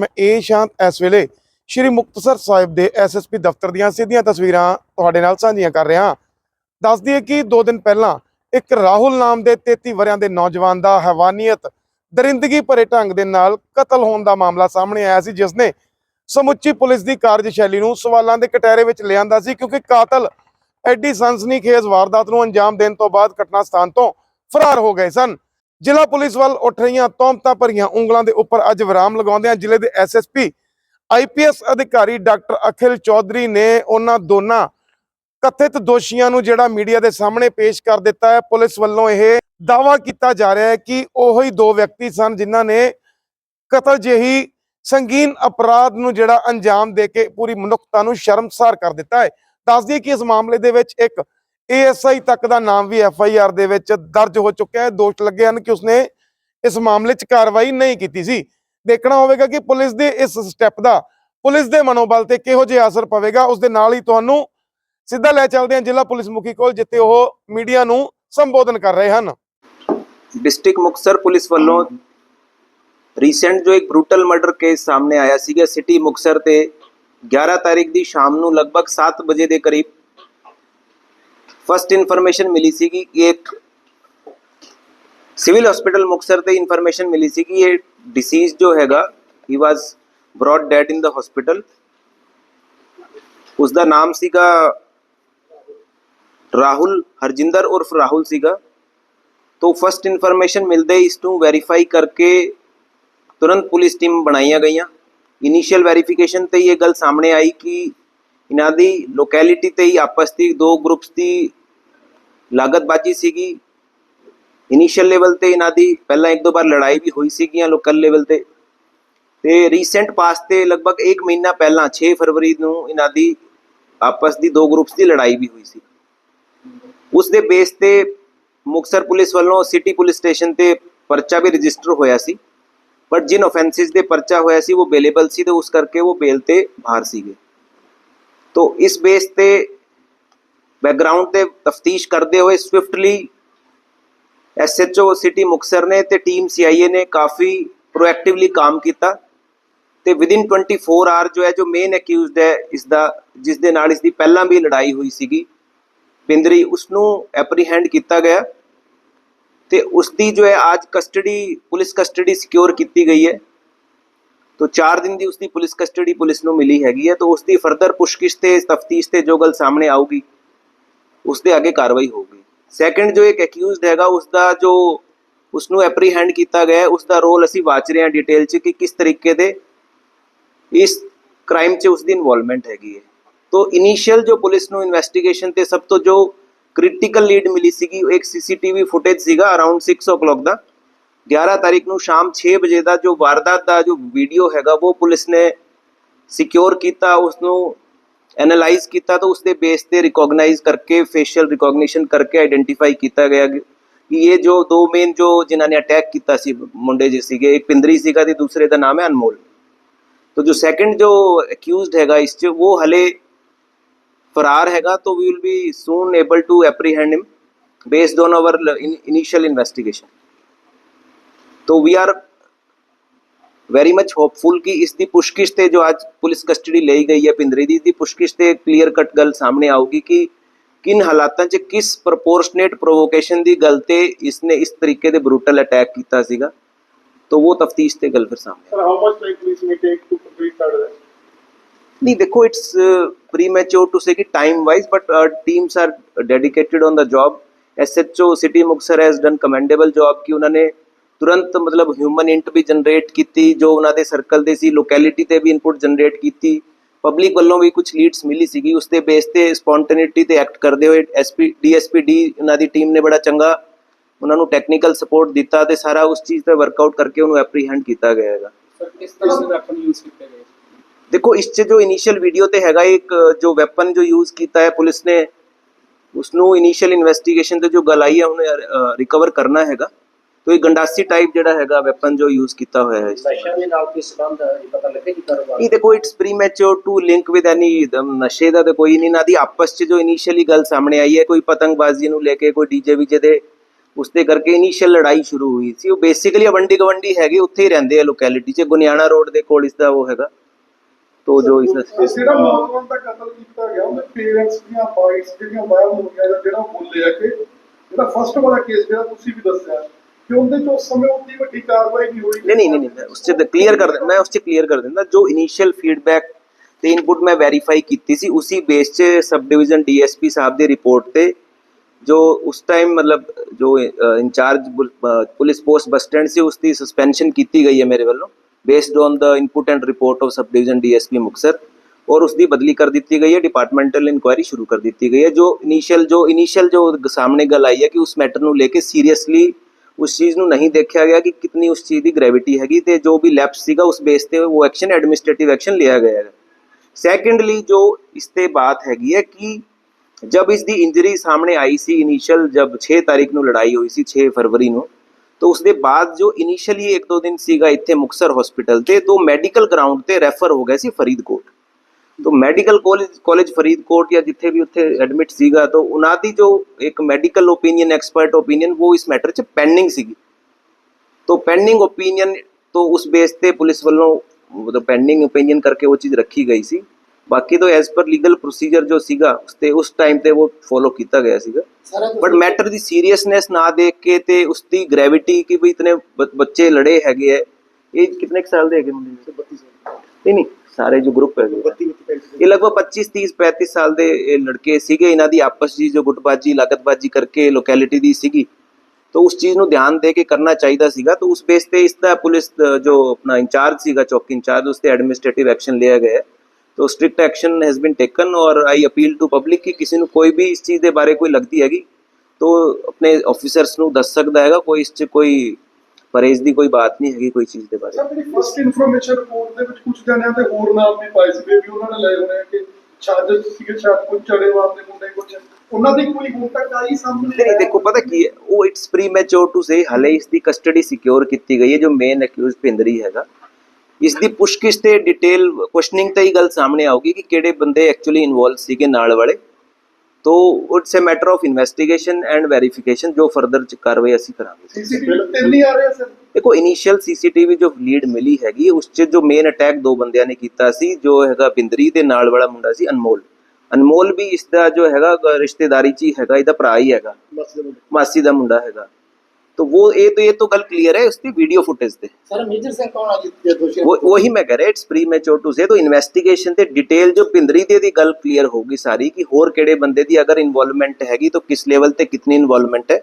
ਮੈਂ ਇਹ ਸ਼ਾਂਤ ਇਸ ਵੇਲੇ ਸ਼੍ਰੀ ਮੁਕਤਸਰ ਸਾਹਿਬ ਦੇ ਐਸਐਸਪੀ ਦਫ਼ਤਰ ਦੀਆਂ ਸਿੱਧੀਆਂ ਤਸਵੀਰਾਂ ਤੁਹਾਡੇ ਨਾਲ ਸਾਂਝੀਆਂ ਕਰ ਰਿਹਾ ਹਾਂ। ਦੱਸ ਦਈਏ ਕਿ 2 ਦਿਨ ਪਹਿਲਾਂ ਇੱਕ ਰਾਹੁਲ ਨਾਮ ਦੇ 33 ਵਰਿਆਂ ਦੇ ਨੌਜਵਾਨ ਦਾ ਹੈਵਾਨੀਅਤ, ਦਰਿੰਦਗੀ ਭਰੇ ਢੰਗ ਦੇ ਨਾਲ ਕਤਲ ਹੋਣ ਦਾ ਮਾਮਲਾ ਸਾਹਮਣੇ ਆਇਆ ਸੀ, ਜਿਸ ਨੇ ਸਮੁੱਚੀ ਪੁਲਿਸ ਦੀ ਕਾਰਜਸ਼ੈਲੀ ਨੂੰ ਸਵਾਲਾਂ ਦੇ ਕਟਹਿਰੇ ਵਿੱਚ ਲਿਆਂਦਾ ਸੀ, ਕਿਉਂਕਿ ਕਾਤਲ ਐਡੀ ਸਨਸਨੀਖੇਜ਼ ਵਾਰਦਾਤ ਨੂੰ ਅੰਜਾਮ ਦੇਣ ਤੋਂ ਬਾਅਦ ਘਟਨਾ ਸਥਾਨ ਤੋਂ ਫਰਾਰ ਹੋ ਗਏ ਸਨ। ਜ਼ਿਲ੍ਹਾ ਪੁਲਿਸ ਵੱਲ ਉੱਠ ਰਹੀਆਂ ਤੌਮਤਾਂ ਭਰੀਆਂ ਉਂਗਲਾਂ ਦੇ ਉੱਪਰ ਅੱਜ ਵਿਰਾਮ ਲਗਾਉਂਦਿਆਂ ਜ਼ਿਲ੍ਹੇ ਦੇ ਐਸਐਸਪੀ ਆਈਪੀਐਸ ਅਧਿਕਾਰੀ ਡਾਕਟਰ ਅਖਿਲ ਚੌਧਰੀ ਨੇ ਉਹਨਾਂ ਦੋਨਾਂ ਕਥਿਤ ਦੋਸ਼ੀਆਂ ਨੂੰ ਜਿਹੜਾ ਮੀਡੀਆ ਦੇ ਸਾਹਮਣੇ ਪੇਸ਼ ਕਰ ਦਿੱਤਾ ਹੈ। ਪੁਲਿਸ ਵੱਲੋਂ ਇਹ ਦਾਵਾ ਕੀਤਾ ਜਾ ਰਿਹਾ ਹੈ ਕਿ ਉਹੀ ਹੀ ਦੋ ਵਿਅਕਤੀ ਸਨ ਜਿਨ੍ਹਾਂ ਨੇ ਕਤਲ ਜਿਹੀ ਸੰਗੀਨ ਅਪਰਾਧ ਨੂੰ ਜਿਹੜਾ ਅੰਜਾਮ ਦੇ ਕੇ ਪੂਰੀ ਮਨੁੱਖਤਾ ਨੂੰ ਸ਼ਰਮਸਾਰ ਕਰ ਦਿੱਤਾ ਹੈ। ਦੱਸ ਦਈਏ ਕਿ ਇਸ ਮਾਮਲੇ ਦੇ ਵਿੱਚ ਇੱਕ ਏਐਸਆਈ ਤੱਕ ਦਾ ਨਾਮ ਵੀ ਐਫਆਈਆਰ ਦੇ ਵਿੱਚ ਦਰਜ ਹੋ ਚੁੱਕਿਆ ਹੈ। ਦੋਸ਼ ਲੱਗੇ ਹਨ ਕਿ ਉਸਨੇ ਇਸ ਮਾਮਲੇ 'ਚ ਕਾਰਵਾਈ ਨਹੀਂ ਕੀਤੀ ਸੀ। ਦੇਖਣਾ ਹੋਵੇਗਾ ਕਿ ਪੁਲਿਸ ਦੇ ਇਸ ਸਟੈਪ ਦਾ, ਪੁਲਿਸ ਦੇ ਮਨੋਬਲ ਤੇ ਕਿਹੋ ਜਿਹਾ ਅਸਰ ਪਵੇਗਾ, ਉਸ ਦੇ ਨਾਲ ਹੀ ਤੁਹਾਨੂੰ ਸਿੱਧਾ ਲੈ ਚੱਲਦੇ ਹਾਂ ਜ਼ਿਲ੍ਹਾ ਪੁਲਿਸ ਮੁਖੀ ਕੋਲ, ਜਿੱਥੇ ਉਹ ਮੀਡੀਆ ਨੂੰ ਸੰਬੋਧਨ ਕਰ ਰਹੇ ਹਨ। ਡਿਸਟ੍ਰਿਕਟ ਮੁਕਤਸਰ ਪੁਲਿਸ ਵੱਲੋਂ ਰੀਸੈਂਟ ਜੋ ਇੱਕ ਬਰੂਟਲ ਮਰਡਰ ਕੇਸ ਸਾਹਮਣੇ ਆਇਆ ਸੀਗਾ, ਸਿਟੀ ਮੁਕਤਸਰ ਤੇ 11 ਤਾਰੀਖ ਦੀ ਸ਼ਾਮ ਨੂੰ ਲਗਭਗ 7 ਵਜੇ ਦੇ ਕਰੀਬ ਫਸਟ ਇਨਫੋਰਮੇਸ਼ਨ ਮਿਲੀ ਸੀਗੀ ਕਿ ਇੱਕ ਸਿਵਲ ਹਸਪੀਟਲ ਮੁਕਤਸਰ ਤੇ ਇਨਫੋਰਮੇਸ਼ਨ ਮਿਲੀ ਸੀ ਕਿ ਇਹ ਡਿਸੀਜ਼ ਜੋ ਹੈਗਾ ਹੀ was brought dead in the hospital ਉਸ ਦਾ ਨਾਮ ਸੀਗਾ ਰਾਹੁਲ ਹਰਜਿੰਦਰ ਉਰਫ ਰਾਹੁਲ ਸੀਗਾ ਤੋਂ ਫਸਟ ਇਨਫੋਰਮੇਸ਼ਨ ਮਿਲਦੇ ਹੀ ਇਸ ਨੂੰ ਵੈਰੀਫਾਈ ਕਰਕੇ ਤੁਰੰਤ ਪੁਲਿਸ ਟੀਮ ਬਣਾਈਆਂ ਗਈਆਂ ਇਨੀਸ਼ੀਅਲ ਵੈਰੀਫਿਕੇਸ਼ਨ ਤੇ ਇਹ ਗੱਲ ਸਾਹਮਣੇ ਆਈ ਕਿ ਇਹਨਾਂ ਦੀ ਲੋਕੈਲਿਟੀ ਤੇ ਹੀ ਆਪਸ ਦੀ ਦੋ ਗਰੁੱਪਸ ਦੀ ਲਾਗਤਬਾਜੀ ਸੀਗੀ। ਇਨੀਸ਼ੀਅਲ ਲੈਵਲ ਤੇ ਇਹਨਾਂ ਦੀ ਪਹਿਲਾਂ ਇੱਕ ਦੋ ਵਾਰ ਲੜਾਈ ਵੀ ਹੋਈ ਸੀਗੀਆਂ ਲੋਕਲ ਲੈਵਲ ਤੇ। ਤੇ ਰੀਸੈਂਟ ਪਾਸ ਤੇ ਲਗਭਗ 1 ਮਹੀਨਾ ਪਹਿਲਾਂ 6 ਫਰਵਰੀ ਨੂੰ ਇਹਨਾਂ ਦੀ ਆਪਸ ਦੀ ਦੋ ਗਰੁੱਪਸ ਦੀ ਲੜਾਈ ਵੀ ਹੋਈ ਸੀ। ਉਸ ਦੇ ਬੇਸ ਤੇ ਮੁਕਤਸਰ ਪੁਲਿਸ ਵੱਲੋਂ ਸਿਟੀ ਪੁਲਿਸ ਸਟੇਸ਼ਨ ਤੇ ਪਰਚਾ ਵੀ ਰਜਿਸਟਰ ਹੋਇਆ ਸੀ। ਪਰ ਜਿਨ ਆਫੈਂਸਿਸ ਦੇ ਪਰਚਾ ਹੋਇਆ ਸੀ, ਉਹ ਬੇਲੇਬਲ ਸੀ ਤੇ ਉਸ ਕਰਕੇ ਉਹ ਬੇਲ ਤੇ ਬਾਹਰ ਸੀਗੇ। ਤੋਂ ਇਸ ਬੇਸ ਤੇ ਬੈਕਗ੍ਰਾਉਂਡ ਤੇ ਤਫਤੀਸ਼ ਕਰਦੇ ਹੋਏ ਸਵਿਫਟਲੀ ਐਸਐਚਓ ਸਿਟੀ ਮੁਕਤਸਰ ਨੇ ਤੇ ਟੀਮ ਸੀਆਈਏ ਨੇ ਕਾਫੀ ਪ੍ਰੋਐਕਟਿਵਲੀ ਕੰਮ ਕੀਤਾ ਤੇ ਵਿਦਿਨ 24 ਆਰ ਜੋ ਹੈ, ਜੋ ਮੇਨ ਅਕਿਊਜ਼ਡ ਹੈ, ਇਸ ਦਾ, ਜਿਸ ਦੇ ਨਾਲ ਇਸ ਦੀ ਪਹਿਲਾਂ ਵੀ ਲੜਾਈ ਹੋਈ ਸੀਗੀ, ਪਿੰਦਰੀ ਉਸ ਨੂੰ ਐਪਰੀਹੈਂਡ ਕੀਤਾ ਗਿਆ ਤੇ ਉਸ ਦੀ ਜੋ ਹੈ, ਅੱਜ ਕਸਟਡੀ ਪੁਲਿਸ ਕਸਟਡੀ ਸਿਕਿਉਰ ਕੀਤੀ ਗਈ ਹੈ। ਤੋਂ 4 ਦਿਨ ਦੀ ਉਸ ਦੀ ਪੁਲਿਸ ਕਸਟਡੀ ਪੁਲਿਸ ਨੂੰ ਮਿਲੀ ਹੈਗੀ ਹੈ, ਤੋਂ ਉਸ ਦੀ ਫਰਦਰ ਪੁੱਛਗਿੱਛ ਤੇ ਤਫਤੀਸ਼ ਤੇ ਜੋ ਗੱਲ ਸਾਹਮਣੇ ਆਊਗੀ ਉਸ ਦੇ ਅੱਗੇ ਕਾਰਵਾਈ ਹੋਊਗੀ। ਸੈਕੰਡ ਜੋ ਇੱਕ ਅਕਿਊਜ਼ਡ ਹੈਗਾ ਉਸ ਦਾ ਜੋ ਉਸ ਨੂੰ ਐਪਰੀਹੈਂਡ ਕੀਤਾ ਗਿਆ ਹੈ, ਉਸ ਦਾ ਰੋਲ ਅਸੀਂ ਵਾਚ ਰਹੇ ਹਾਂ ਡਿਟੇਲ 'ਚ ਕਿ ਕਿਸ ਤਰੀਕੇ ਦੇ ਇਸ ਕ੍ਰਾਈਮ 'ਚ ਉਸ ਦੀ ਇਨਵੋਲਵਮੈਂਟ ਹੈਗੀ ਹੈ। ਤੋਂ ਇਨੀਸ਼ੀਅਲ ਜੋ ਪੁਲਿਸ ਨੂੰ ਇਨਵੈਸਟੀਗੇਸ਼ਨ ਤੇ ਸਭ ਤੋਂ ਜੋ ਕ੍ਰਿਟੀਕਲ ਲੀਡ ਮਿਲੀ ਸੀਗੀ ਉਹ ਇੱਕ ਸੀਸੀਟੀਵੀ ਫੁਟੇਜ ਸੀਗਾ ਅਰਾਊਂਡ 6 o'clock ਦਾ। 11 ਤਾਰੀਖ ਨੂੰ ਸ਼ਾਮ 6 ਵਜੇ ਦਾ ਜੋ ਵਾਰਦਾਤ ਦਾ ਜੋ ਵੀਡੀਓ ਹੈਗਾ ਉਹ ਪੁਲਿਸ ਨੇ ਸਿਕਿਉਰ ਕੀਤਾ ਉਸ ਨੂੰ ਐਨਾਲਾਈਜ਼ ਕੀਤਾ ਤਾਂ ਉਸ ਦੇ ਬੇਸ ਤੇ ਰਿਕੋਗਨਾਈਜ਼ ਕਰਕੇ ਫੇਸ਼ੀਅਲ ਰਿਕੋਗਨੀਸ਼ਨ ਕਰਕੇ ਆਇਡੈਂਟੀਫਾਈ ਕੀਤਾ ਗਿਆ ਕਿ ਇਹ ਜੋ ਦੋ ਮੇਨ ਜੋ ਜਿਨ੍ਹਾਂ ਨੇ ਅਟੈਕ ਕੀਤਾ ਸੀ ਮੁੰਡੇ ਜੀ ਸੀਗੇ ਇੱਕ ਪਿੰਦਰੀ ਸੀਗਾ ਤੇ ਦੂਸਰੇ ਦਾ ਨਾਮ ਹੈ ਅਨਮੋਲ तो जो सेकंड जो अक्यूज्ड हैगा इस च वो हले फरार हैगा तो we will be soon able to apprehend him based on our initial investigation तो we are very much hopeful ਕਿ ਇਸ ਦੀ ਪੁਸ਼ਕਿਸ਼ ਤੇ ਜੋ ਅੱਜ ਪੁਲਿਸ ਕਸਟਡੀ ਲਈ ਗਈ ਹੈ ਪਿੰਦਰੀ ਦੀ ਦੀ ਪੁਸ਼ਕਿਸ਼ ਤੇ ਕਲੀਅਰ ਕੱਟ ਗੱਲ ਸਾਹਮਣੇ ਆਊਗੀ ਕਿ ਕਿਨ ਹਾਲਾਤਾਂ 'ਚ ਕਿਸ ਪ੍ਰੋਪੋਰਸ਼ਨੇਟ ਪ੍ਰੋਵੋਕੇਸ਼ਨ ਦੀ ਗੱਲ ਤੇ ਇਸਨੇ ਇਸ ਤਰੀਕੇ ਦੇ ਬਰੂਟਲ ਅਟੈਕ ਕੀਤਾ ਸੀਗਾ ਤਾਂ ਉਹ ਤਫਤੀਸ਼ ਤੇ ਗੱਲ ਫਿਰ ਸਾਹਮਣੇ sir how much time police ਨੇ ਟੇਕ ਟੂ ਕੰਪਲੀਟ ਦੈਟ ਨਹੀਂ ਦੇਖੋ ਇਟਸ ਪ੍ਰੀਮੈਚੁਰ ਟੂ ਸੇ ਕਿ time wise but our teams are dedicated on the job SHO city Muktsar has done commendable job ਕਿ ਉਹਨਾਂ ਨੇ ਤੁਰੰਤ ਮਤਲਬ ਹਿਊਮਨ ਇੰਟ ਵੀ generate ਕੀਤੀ ਜੋ ਉਹਨਾਂ ਦੇ ਸਰਕਲ ਦੇ ਸੀ ਲੋਕੈਲਿਟੀ ਤੇ ਵੀ ਇਨਪੁਟ ਜਨਰੇਟ ਕੀਤੀ। ਪਬਲਿਕ ਵੱਲੋਂ ਵੀ ਕੁਝ ਲੀਡਸ ਮਿਲੀ ਸੀਗੀ ਉਸ ਦੇ ਬੇਸ ਤੇ ਸਪੌਂਟੇਨਿਟੀ ਤੇ ਐਕਟ ਕਰਦੇ ਹੋਏ ਐਸਪੀ ਡੀਐਸਪੀ ਡੀ ਉਹਨਾਂ ਦੀ ਟੀਮ ਨੇ ਬੜਾ ਚੰਗਾ ਉਹਨਾਂ ਨੂੰ ਟੈਕਨੀਕਲ ਸਪੋਰਟ ਦਿੱਤਾ ਤੇ ਸਾਰਾ ਉਸ ਚੀਜ਼ ਤੇ ਵਰਕਆਊਟ ਕਰਕੇ ਉਹਨੂੰ ਐਪਰੀਹੈਂਡ ਕੀਤਾ ਗਿਆ ਹੈਗਾ। Sir, ਕਿਸ ਤਰ੍ਹਾਂ ਦੇ ਵੈਪਨ ਯੂਜ਼ ਕੀਤੇ ਗਏ? ਦੇਖੋ ਇਸ 'ਚ ਜੋ ਇਨੀਸ਼ੀਅਲ ਵੀਡੀਓ ਤੇ ਹੈਗਾ ਇੱਕ ਜੋ ਵੈਪਨ ਜੋ ਯੂਜ਼ ਕੀਤਾ ਹੈ ਪੁਲਿਸ ਨੇ ਉਸ ਨੂੰ ਇਨੀਸ਼ੀਅਲ ਇਨਵੈਸਟੀਗੇਸ਼ਨ ਤੇ ਜੋ ਗੱਲ ਆਈ ਹੈ ਉਹਨੇ ਰਿਕਵਰ ਕਰਨਾ ਹੈਗਾ। ਤੋਂ ਇਹ ਗੰਡਾਸੀ ਟਾਈਪ ਜਿਹੜਾ ਹੈਗਾ ਵੈਪਨ ਜੋ ਯੂਜ਼ ਕੀਤਾ ਹੋਇਆ ਹੈ। ਨਸ਼ਿਆਂ ਦੇ ਨਾਲ ਕੀ ਸੰਬੰਧ ਹੈ? ਇਹ ਪਤਾ ਲੱਗੇ ਕਿ ਕਾਰੋਬਾਰ ਇਹ ਦੇਖੋ it's premature to link with any ਨਸ਼ੇ ਦਾ ਤੇ ਕੋਈ ਨਹੀਂ ਨਾ ਦੀ ਆਪਸ 'ਚ ਜੋ ਇਨੀਸ਼ੀਅਲੀ ਗੱਲ ਸਾਹਮਣੇ ਆਈ ਹੈ ਕੋਈ ਪਤੰਗਬਾਜ਼ੀ ਨੂੰ ਲੈ ਕੇ ਕੋਈ ਡੀਜੇ ਵੀਜੇ ਦੇ ਉਸ ਦੇ ਕਰਕੇ ਇਨੀਸ਼ੀਅਲ ਲੜਾਈ ਸ਼ੁਰੂ ਹੋਈ ਸੀ। ਉਹ ਬੇਸਿਕਲੀ ਅਵੰਡੀ ਗਵੰਡੀ ਹੈਗੇ ਉੱਥੇ ਹੀ ਰਹਿੰਦੇ ਆ ਲੋਕੈਲਿਟੀ 'ਚ ਗੁਨਿਆਣਾ ਰੋਡ ਦੇ ਕੋਲ ਇਸ ਦਾ ਉਹ ਹੈਗਾ। ਤੋ ਜੋ ਇਸ ਇਹ ਜਿਹੜਾ ਨੌਜਵਾਨ ਦਾ ਕਤਲ ਕੀਤਾ ਗਿਆ ਉਹਦੇ ਪੇਰੈਂਟਸ ਦੀਆਂ ਵਾਈਸ ਜਿਹੜੀਆਂ ਵਾਇਰਲ ਹੋ ਗਿਆ ਜਾਂ ਜਿਹੜਾ ਬੋਲਿਆ ਕਿ ਜਿਹੜਾ ਫਸਟ ਵਾਲਾ ਕੇਸ ਜਿਹੜਾ ਤੁਸੀਂ ਵੀ ਦੱਸਿਆ ਕਿ ਉਹਦੇ ਚ ਸਮੇਂ ਉਨੀ ਵੱਡੀ ਕਾਰਵਾਈ ਨਹੀਂ ਹੋਈ। ਨਹੀਂ ਨਹੀਂ ਨਹੀਂ ਉਸ 'ਚ ਕਲੀਅਰ ਕਰ ਮੈਂ ਉਸ 'ਚ ਕਲੀਅਰ ਕਰ ਦਿੰਦਾ। ਜੋ ਇਨੀਸ਼ੀਅਲ ਫੀਡਬੈਕ ਤੇ ਇਨਪੁਟ ਮੈਂ ਵੈਰੀਫਾਈ ਕੀਤੀ ਸੀ, ਉਸੇ ਬੇਸ 'ਚ ਸਬ ਡਿਵੀਜ਼ਨ ਡੀਐਸਪੀ ਸਾਹਿਬ ਦੀ ਰਿਪੋਰਟ ਤੇ ਜੋ ਉਸ ਟਾਈਮ ਮਤਲਬ ਜੋ in-charge police post bus stand ਸੀ ਉਸ ਦੀ ਸਸਪੈਂਸ਼ਨ ਕੀਤੀ ਗਈ ਹੈ ਮੇਰੇ ਵੱਲੋਂ based on the input and report of sub division DSP Muktsar ਔਰ ਉਸ ਦੀ ਬਦਲੀ ਕਰ ਦਿੱਤੀ ਗਈ ਹੈ ਡਿਪਾਰਟਮੈਂਟਲ ਇਨਕੁਆਇਰੀ ਸ਼ੁਰੂ ਕਰ ਦਿੱਤੀ ਗਈ ਹੈ। ਜੋ ਇਨੀਸ਼ੀਅਲ ਜੋ ਇਨੀਸ਼ੀਅਲ ਜੋ ਸਾਹਮਣੇ ਗੱਲ ਆਈ ਹੈ ਕਿ ਉਸ ਮੈਟਰ ਨੂੰ ਲੈ ਕੇ ਸੀਰੀਅਸਲੀ ਉਸ ਚੀਜ਼ ਨੂੰ ਨਹੀਂ ਦੇਖਿਆ ਗਿਆ ਕਿ ਕਿੰਨੀ ਉਸ ਚੀਜ਼ ਦੀ ਗ੍ਰੈਵਿਟੀ ਹੈਗੀ ਤੇ ਜੋ ਵੀ ਲੈਪਸ ਸੀਗਾ ਉਸ ਬੇਸ ਤੇ ਉਹ ਐਕਸ਼ਨ ਐਡਮਿਨਿਸਟ੍ਰੇਟਿਵ ਐਕਸ਼ਨ ਲਿਆ ਗਿਆ ਹੈ ਸੈਕੰਡਲੀ ਜੋ ਇਸ ਤੇ ਬਾਤ ਹੈਗੀ ਹੈ ਕਿ ਜਬ ਇਸ ਦੀ ਇੰਜਰੀ ਸਾਹਮਣੇ ਆਈ ਸੀ ਇਨੀਸ਼ੀਅਲ ਜਬ 6 ਤਾਰੀਖ ਨੂੰ ਲੜਾਈ ਹੋਈ ਸੀ 6 ਫਰਵਰੀ ਨੂੰ ਤਾਂ ਉਸ ਦੇ ਬਾਅਦ ਜੋ ਇਨੀਸ਼ੀਅਲੀ 1-2 ਦਿਨ ਸੀਗਾ ਇੱਥੇ ਮੁਕਸਰ ਹਸਪੀਟਲ ਤੇ ਦੋ ਮੈਡੀਕਲ ਗਰਾਊਂਡ ਤੇ ਰੈਫਰ ਹੋ ਗਏ ਸੀ ਫਰੀਦਕੋਟ तो ਮੈਡੀਕਲ ਕਾਲਜ ਕਾਲਜ ਫਰੀਦਕੋਟ ਜਾਂ ਜਿੱਥੇ ਵੀ ਉੱਥੇ ਐਡਮਿਟ ਸੀਗਾ ਤਾਂ ਉਹਨਾਂ ਦੀ ਜੋ ਇੱਕ ਮੈਡੀਕਲ ਓਪੀਨੀਅਨ ਐਕਸਪਰਟ ਓਪੀਨੀਅਨ ਉਹ ਇਸ ਮੈਟਰ 'ਚ ਪੈਂਡਿੰਗ ਸੀਗੀ। तो ਪੈਂਡਿੰਗ ਓਪੀਨੀਅਨ ਤੋਂ ਉਸ ਬੇਸ ਤੇ ਪੁਲਿਸ ਵੱਲੋਂ ਮਤਲਬ ਪੈਂਡਿੰਗ ਓਪੀਨੀਅਨ ਕਰਕੇ ਉਹ ਚੀਜ਼ ਰੱਖੀ ਗਈ ਸੀ। ਬਾਕੀ ਤਾਂ ਐਜ਼ ਪਰ ਲੀਗਲ ਪ੍ਰੋਸੀਜਰ ਜੋ ਸੀਗਾ ਉਸ ਤੇ ਉਸ ਟਾਈਮ ਤੇ ਉਹ ਫੋਲੋ ਕੀਤਾ ਗਿਆ ਸੀਗਾ। ਬਟ ਮੈਟਰ ਦੀ ਸੀਰੀਅਸਨੈਸ ਨਾ ਦੇਖ ਕੇ ਤੇ ਉਸ ਦੀ ਗ੍ਰੈਵਿਟੀ ਕਿ ਵੀ ਇਤਨੇ ਬੱਚੇ ਲੜੇ ਹੈਗੇ ਐ ਇਹ ਕਿੰਨੇ ਸਾਲ ਦੇ ਹੈਗੇ ਮੁੰਡੇ 32 ਸਾਲ। ਨਹੀਂ ਨਹੀਂ। ਸਾਰੇ ਜੋ ਗਰੁੱਪ ਹੈਗੇ ਆ। ਇਹ ਲਗਭਗ 25 30 35 ਸਾਲ ਦੇ ਇਹ ਲੜਕੇ ਸੀਗੇ ਇਹਨਾਂ ਦੀ ਆਪਸ ਦੀ ਜੋ ਗੁੱਟਬਾਜੀ ਲਾਗਤਬਾਜੀ ਕਰਕੇ ਲੋਕੈਲਿਟੀ ਦੀ ਸੀਗੀ तो उस चीज ਨੂੰ ਧਿਆਨ ਦੇ ਕੇ ਕਰਨਾ ਚਾਹੀਦਾ ਸੀਗਾ तो उस बेस ਤੇ ਇਸ ਦਾ ਪੁਲਿਸ ਅ, ਜੋ ਆਪਣਾ ਇੰਚਾਰਜ ਸੀਗਾ ਚੌਕੀ ਇੰਚਾਰਜ ਉਸ ਤੇ ਐਡਮਿਨਿਸਟ੍ਰੇਟਿਵ ਐਕਸ਼ਨ ਲਿਆ ਗਿਆ ਹੈ तो strict action has been taken और आई अपील टू पब्लिक ਕਿ ਕਿਸੇ ਨੂੰ ਕੋਈ ਵੀ ਇਸ ਚੀਜ਼ ਦੇ ਬਾਰੇ ਕੋਈ ਲੱਗਦੀ ਹੈਗੀ तो ਆਪਣੇ ਆਫੀਸਰਸ ਨੂੰ ਦੱਸ ਸਕਦਾ ਹੈਗਾ ਕੋਈ ਇਸ 'ਚ ਕੋਈ ਪਰਹੇਜ਼ ਦੀ ਕੋਈ ਬਾਤ ਨਹੀਂ ਹੈਗੀ ਕੋਈ ਚੀਜ਼ ਦੇ ਬਾਰੇ। ਸਰ ਜਿਹੜੀ ਫਸਟ ਇਨਫੋਰਮੇਸ਼ਨ ਰਿਪੋਰਟ ਦੇ ਵਿੱਚ ਕੁਝ ਜਣਿਆਂ ਦੇ ਹੋਰ ਨਾਮ ਵੀ ਪਾਏ ਸੀ ਵੀ ਉਹਨਾਂ ਨੇ ਲਏ ਹੋਣੇ ਆ ਕਿ ਸ਼ਾਇਦ ਸੀਗੇ ਸ਼ਾਇਦ ਕੁਝ ਚੜੇਵਾਲ ਦੇ ਮੁੰਡੇ ਕੁਝ ਉਹਨਾਂ ਦੀ ਕੋਈ ਹੁਣ ਤੱਕ ਆਈ ਸਾਹਮਣੇ ਨਹੀਂ ਦੇਖੋ ਪਤਾ ਕੀ ਹੈ ਉਹ ਇਟਸ ਪ੍ਰੀਮੈਚੁਰ ਟੂ ਸੇ ਹਲੇ ਇਸ ਦੀ ਕਸਟਡੀ ਸਿਕਿਉਰ ਕੀਤੀ ਗਈ ਹੈ ਜੋ ਮੇਨ ਅਕਿਊਜ਼ ਭਿੰਦਰੀ ਹੈਗਾ। ਇਸ ਦੀ ਪੁੱਛਗਿੱਛ ਤੇ ਡਿਟੇਲ ਕੁਐਸਚਨਿੰਗ ਤੇ ਹੀ ਗੱਲ ਸਾਹਮਣੇ ਆਊਗੀ ਕਿ ਕਿਹੜੇ ਬੰਦੇ ਐਕਚੁਅਲੀ ਇਨਵੋਲਵ ਸੀਗੇ ਨਾਲ ਵਾਲੇ। ਤੋ it's a matter of investigation and verification ਜੋ ਫਰਦਰ ਚ ਕਾਰਵਾਈ ਅਸੀਂ ਕਰਾਂਗੇ। ਸੀਸੀਟੀਵੀ ਤਿੰਨ ਹੀ ਆ ਰਹੇ ਆ ਸਰ। ਦੇਖੋ ਇਨੀਸ਼ੀਅਲ ਸੀਸੀਟੀਵੀ ਜੋ ਲੀਡ ਮਿਲੀ ਹੈਗੀ ਉਸ 'ਚ ਜੋ ਮੇਨ ਅਟੈਕ ਦੋ ਬੰਦਿਆਂ ਨੇ ਕੀਤਾ ਸੀ ਜੋ ਹੈਗਾ ਬਿੰਦਰੀ ਦੇ ਨਾਲ ਵਾਲਾ ਮੁੰਡਾ ਸੀ ਅਨਮੋਲ। ਅਨਮੋਲ ਵੀ ਇਸ ਦਾ ਜੋ ਹੈਗਾ ਰਿਸ਼ਤੇਦਾਰੀ 'ਚ ਹੀ ਹੈਗਾ ਇਹਦਾ ਭਰਾ ਹੀ ਹੈਗਾ। ਮਾਸੀ ਦਾ ਮੁੰਡਾ ਹੈਗਾ। तो वो ये तो ये तो गल क्लियर है उसकी वीडियो फुटेज थे ਸਰ ਮੇਜਰ ਸਿੰਘ ਕੌਣ ਆ ਜੀ ਦੋਸ਼ੀ वो वही मैं कह रहा इट्स प्री मैच्योर टू से तो इन्वेस्टिगेशन ਤੇ ਡਿਟੇਲ ਜੋ ਪਿੰਦਰੀ ਦੇ ਦੀ ਗੱਲ ਕਲੀਅਰ ਹੋਗੀ ਸਾਰੀ ਕਿ ਹੋਰ ਕਿਹੜੇ ਬੰਦੇ ਦੀ ਅਗਰ ਇਨਵੋਲਵਮੈਂਟ ਹੈਗੀ ਤਾਂ ਕਿਸ ਲੈਵਲ ਤੇ ਕਿਤਨੀ ਇਨਵੋਲਵਮੈਂਟ ਹੈ